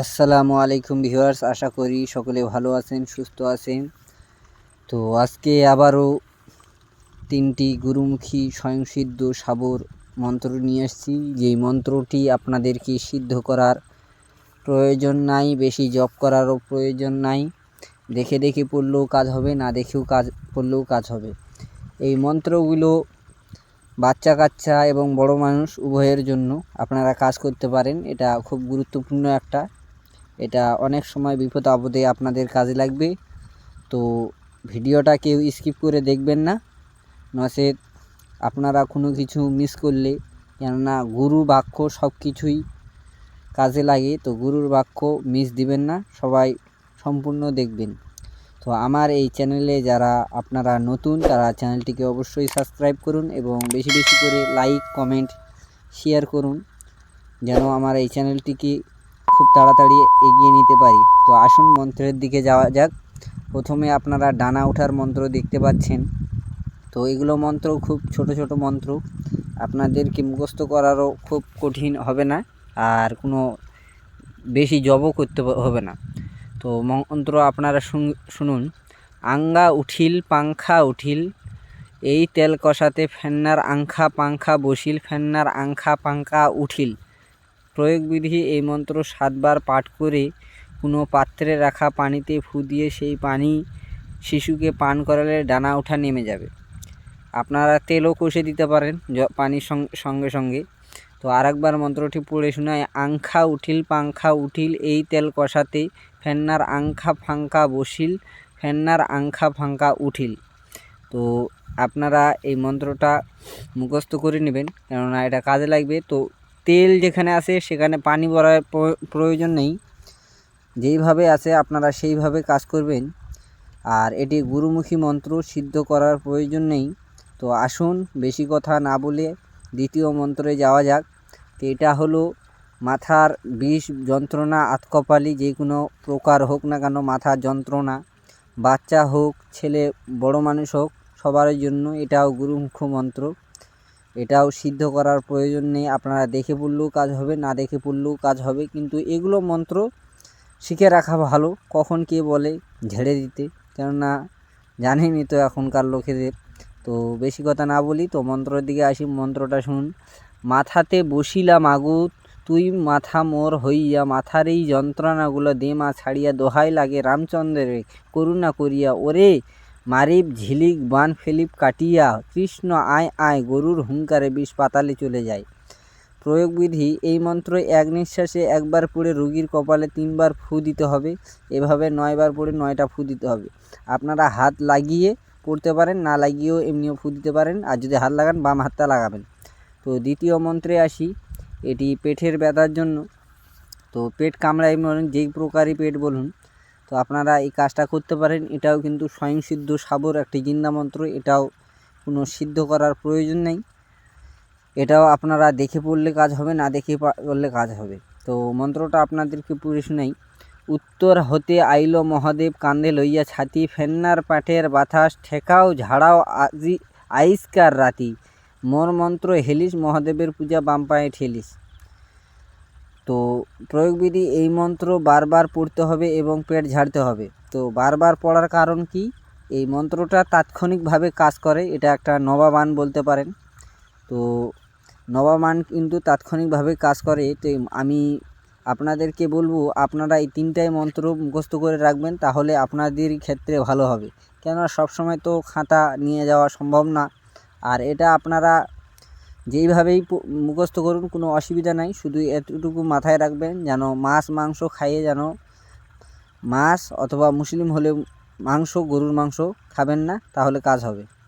আসসালামু আলাইকুম ভিউয়ার্স, আশা করি সকলে ভালো আছেন, সুস্থ আছেন। তো আজকে আবারও তিনটি গুরুমুখী স্বয়ংসিদ্ধ সাবর মন্ত্র নিয়ে এসেছি যেই মন্ত্রটি আপনাদেরকে সিদ্ধ করার প্রয়োজন নাই, বেশি জপ করারও প্রয়োজন নাই। দেখে দেখে পড়লেও কাজ হবে, না দেখেও কাজ, পড়লেও কাজ হবে। এই মন্ত্রগুলো বাচ্চা কাচ্চা এবং বড় মানুষ উভয়ের জন্য আপনারা কাজ করতে পারেন। এটা খুব গুরুত্বপূর্ণ একটা এটা অনেক সময় বিপদ আপদে আপনাদের কাজে লাগবে। তো ভিডিওটা কেউ স্কিপ করে দেখবেন না। নচেত আপনারা কোনো কিছু মিস করলে, কেননা গুরু বাক্য সব কিছুই কাজে লাগে, তো গুরুর বাক্য মিস দিবেন না, সবাই সম্পূর্ণ দেখবেন। তো আমার এই চ্যানেলে যারা আপনারা নতুন, তারা চ্যানেলটিকে অবশ্যই সাবস্ক্রাইব করুন এবং বেশি বেশি করে লাইক কমেন্ট শেয়ার করুন, যেন আমার এই চ্যানেলটিকে খুব তাড়াতাড়ি এগিয়ে নিতে পারি। তো আসুন মন্ত্রের দিকে যাওয়া যাক। প্রথমে আপনারা ডানা ওঠার মন্ত্র দেখতে পাচ্ছেন। তো এগুলো মন্ত্র খুব ছোট ছোট মন্ত্র। আপনাদেরকে মুখস্থ করারও খুব কঠিন হবে না আর কোনো বেশি জবও করতে হবে না। তো মন্ত্র আপনারা শুন- শুনুন। আঙ্গা উঠিল, পাংখা উঠিল। এই তেল কষাতে ফেন্নার আংখা পাংখা বসিল, ফেন্নার আংখা পাংখা উঠিল। প্রয়োগবিধি এই মন্ত্র সাতবার পাঠ করে কোনো পাত্রে রাখা পানিতে ফু দিয়ে সেই পানি শিশুকে পান করালে ডানা ওঠা নেমে যাবে। আপনারা তেলও কষে দিতে পারেন পানির সঙ্গে সঙ্গে। তো আরেকবার মন্ত্রটি পড়ে শোনায়, আংখা উঠিল, পাংখা উঠিল, এই তেল কষাতে ফেন্নার আংখা ফাঙ্কা বসিল, ফেন্নার আংখা ফাঙ্কা উঠিল। তো আপনারা এই মন্ত্রটা মুখস্থ করে নেবেন, কেননা এটা কাজে লাগবে। তো তেল যেখানে আছে সেখানে পানি ভরার প্র- প্রয়োজন নেই। যেইভাবে আছে আপনারা সেইভাবে কাজ করবেন। আর এটি গুরুমুখী মন্ত্র সিদ্ধ করার প্রয়োজন নেই। তো আসুন বেশি কথা না বলে দ্বিতীয় মন্ত্রে যাওয়া যাক। তো এটা হলো মাথার বিষ, যন্ত্রণা, আতকপালি যে কোনো প্রকার হোক না কেন মাথার যন্ত্রণা। বাচ্চা হোক, ছেলে, বড় মানুষ হোক সবার জন্য এটাও গুরুমুখ মন্ত্র। এটাও সিদ্ধ করার প্রয়োজন নেই। আপনারা দেখে পড়লেও কাজ হবে, না দেখে পড়লেও কাজ হবে। কিন্তু এগুলো মন্ত্র শিখে রাখা ভালো। কখন কে বলে ঝেড়ে দিতে। কেননা জানেনই তো এখনকার লোকেদের। তো বেশি কথা না বলি, তো মন্ত্রের দিকে আসি। মন্ত্রটা শুনুন। মাথাতে বসিলাম আগু তুই মাথা মোর হইয়া মাথার এই যন্ত্রণাগুলো দে মা ছাড়িয়া দোহাই লাগে রামচন্দ্রের করুণা করিয়া। ওরে মারিব ঝিলিক বান ফেলিপ কাটিয়া কৃষ্ণ আয় আয় গরুর হুঙ্কারে বিষ পাতালে চলে যায়। প্রয়োগবিধি, এই মন্ত্র এক নিঃশ্বাসে একবার পড়ে রুগীর কপালে তিনবার ফু দিতে হবে। এভাবে নয়বার পড়ে নয়টা ফু দিতে হবে। আপনারা হাত লাগিয়ে পড়তে পারেন, না লাগিয়েও এমনিও ফু দিতে পারেন, আর যদি হাত লাগান, বাম হাতটা লাগাবেন। তো দ্বিতীয় মন্ত্রে আসি, এটি পেটের ব্যথার জন্য। তো পেট কামড়ায় বলুন যেই প্রকারই পেট বলুন তো আপনারা এই কাজটা করতে পারেন। এটাও কিন্তু স্বয়ংসিদ্ধ সাবর একটি জিন্দা মন্ত্র। এটাও কোনো সিদ্ধ করার প্রয়োজন নেই। এটাও আপনারা দেখে পড়লে কাজ হবে, না দেখে পড়লে কাজ হবে। তো মন্ত্রটা আপনাদেরকে পুরে শুনাই। উত্তর হতে আইল মহাদেব কান্দে লইয়া ছাতি, ফেন্নার পাঠের বাতাস, ঠেকাও ঝাড়াও আজি আইসকার রাতি। মোর মন্ত্র হেলিস, মহাদেবের পূজা বাম পায়ে ঠেলিস। তো প্রয়োগবিধি এই মন্ত্র বারবার পড়তে হবে এবং পেট ঝাড়তে হবে। তো বারবার পড়ার কারণ কি? এই মন্ত্রটা তাৎক্ষণিকভাবে কাজ করে, এটা একটা নবাবান বলতে পারেন। তো নবামান কিন্তু তাৎক্ষণিকভাবে কাজ করে, তো আমি আপনাদেরকে বলব, আপনারা এই তিনটাই মন্ত্র মুখস্থ করে রাখবেন, তাহলে আপনাদেরই ক্ষেত্রে ভালো হবে। কেননা সবসময় তো খাতা নিয়ে যাওয়া সম্ভব না। আর এটা আপনারা যেইভাবেই মুখস্থ করুন, কোনো অসুবিধা নাই। শুধু এতটুকু মাথায় রাখবেন যেন মাছ, মাংস খাইয়ে যেন মাছ অথবা মুসলিম হলে মাংস, গরুর মাংস খাবেন না, তাহলে কাজ হবে।